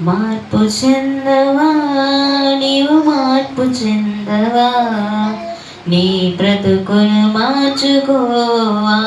మార్పు చెందవా? నీవు మార్పు చెందవా? నీ బ్రతుకును మార్చుకోవా?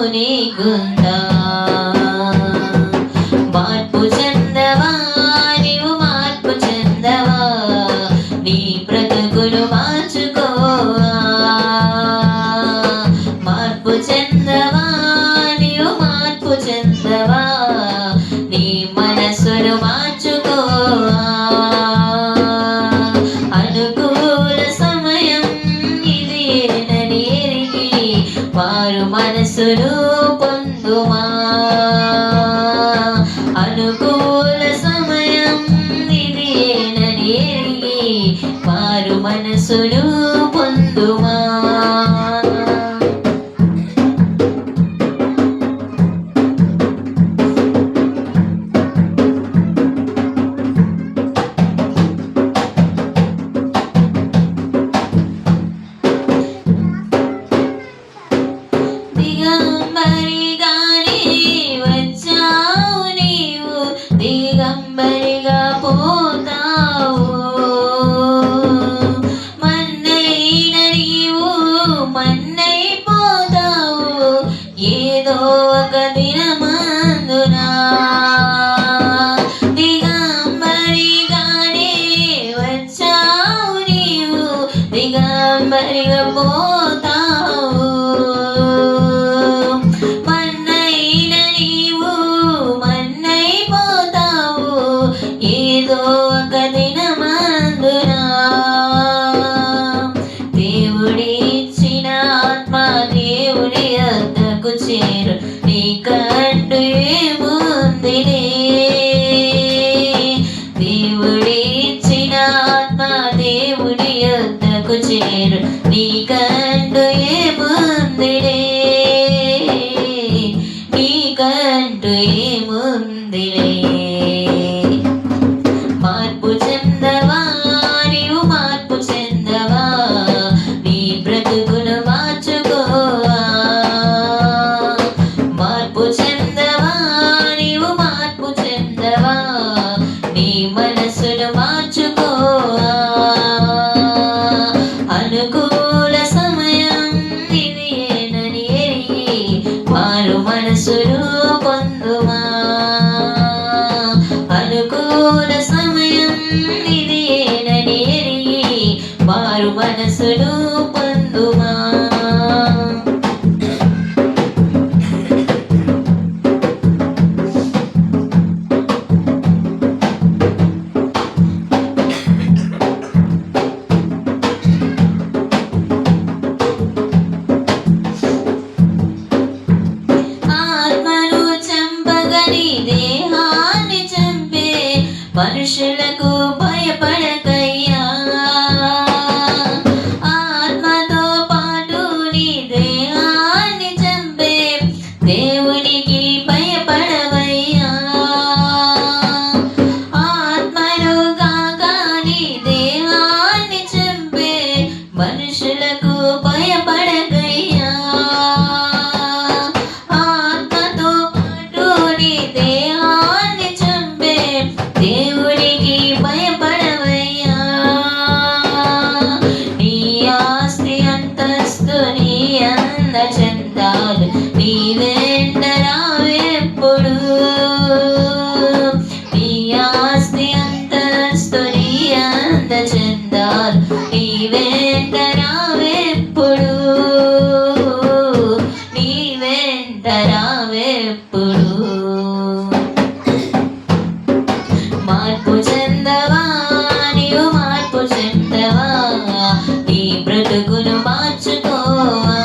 ముని గుందా వారు మనసును పొందుమా? అనుకూల సమయం ఇదేనని ఎరిగి మారు మనసును పొందుమా? money, the boy. ఏముందిలే మార్పు చెందవా నీవు మార్పు చెందవా నీ బ్రతుకును నీ మనసును మార్చుకోవా. అనుకూల సమయం మనసును అంద చెందాలు. నీ వెంట రావెప్పుడు నీ వెంట రావెప్పుడు మార్పు చెందవా? నీవు మార్పు చెందవా? నీ బ్రతుకును మార్చుకోవా?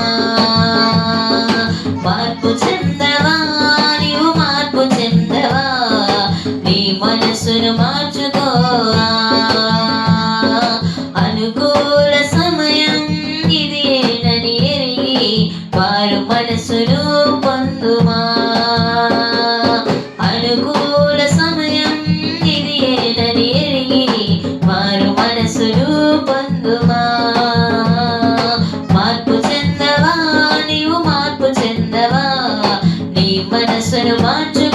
మార్పు చెందవా? నీవు మార్పు చెందవా? నీ మనసును మార్చుకోవా? నీవు మార్పు